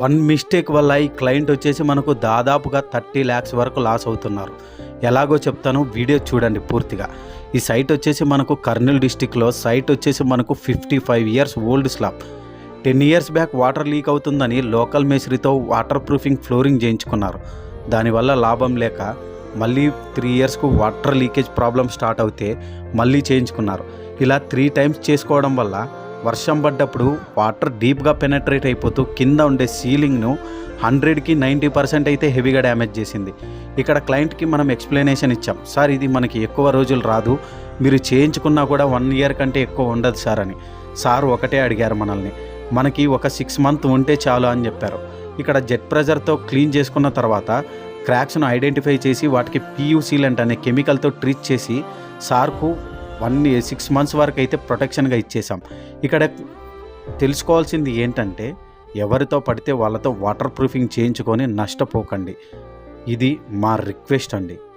One mistake వల్ల ఈ client వచ్చేసి మనకు దాదాపుగా థర్టీ ల్యాక్స్ వరకు లాస్ అవుతున్నారు. ఎలాగో చెప్తాను వీడియో చూడండి పూర్తిగా. ఈ సైట్ వచ్చేసి మనకు కర్నూలు డిస్టిక్లో సైట్ వచ్చేసి మనకు fifty five years old slab. Ten years back water leak అవుతుందని లోకల్ మేస్త్రితో వాటర్ ప్రూఫింగ్ ఫ్లోరింగ్ చేయించుకున్నారు. దానివల్ల లాభం లేక మళ్ళీ త్రీ ఇయర్స్కు వాటర్ లీకేజ్ ప్రాబ్లం స్టార్ట్ అవుతే మళ్ళీ చేయించుకున్నారు. ఇలా త్రీ టైమ్స్ చేసుకోవడం వల్ల వర్షం పడ్డప్పుడు వాటర్ డీప్గా పెనట్రేట్ అయిపోతూ కింద ఉండే సీలింగ్ను హండ్రెడ్కి నైంటీ పర్సెంట్ అయితే హెవీగా డ్యామేజ్ చేసింది. ఇక్కడ క్లయింట్కి మనం ఎక్స్ప్లెనేషన్ ఇచ్చాం. సార్ ఇది మనకి ఎక్కువ రోజులు రాదు. మీరు చేయించుకున్నా కూడా వన్ ఇయర్ కంటే ఎక్కువ ఉండదు సార్ అని. సార్ ఒకటే అడిగారు మనల్ని. మనకి ఒక సిక్స్ మంత్ ఉంటే చాలు అని చెప్పారు. ఇక్కడ జెట్ ప్రెజర్తో క్లీన్ చేసుకున్న తర్వాత క్రాక్స్ను ఐడెంటిఫై చేసి వాటికి పియూసీలెంట్ అనే కెమికల్తో ట్రీట్ చేసి సార్కు వన్ సిక్స్ మంత్స్ వరకు అయితే ప్రొటెక్షన్గా ఇచ్చేసాం ఇక్కడ తెలుసుకోవాల్సింది ఏంటంటే ఎవరితో పడితే వాళ్ళతో వాటర్ ప్రూఫింగ్ చేయించుకొని నష్టపోకండి. ఇది మా రిక్వెస్ట్ అండి.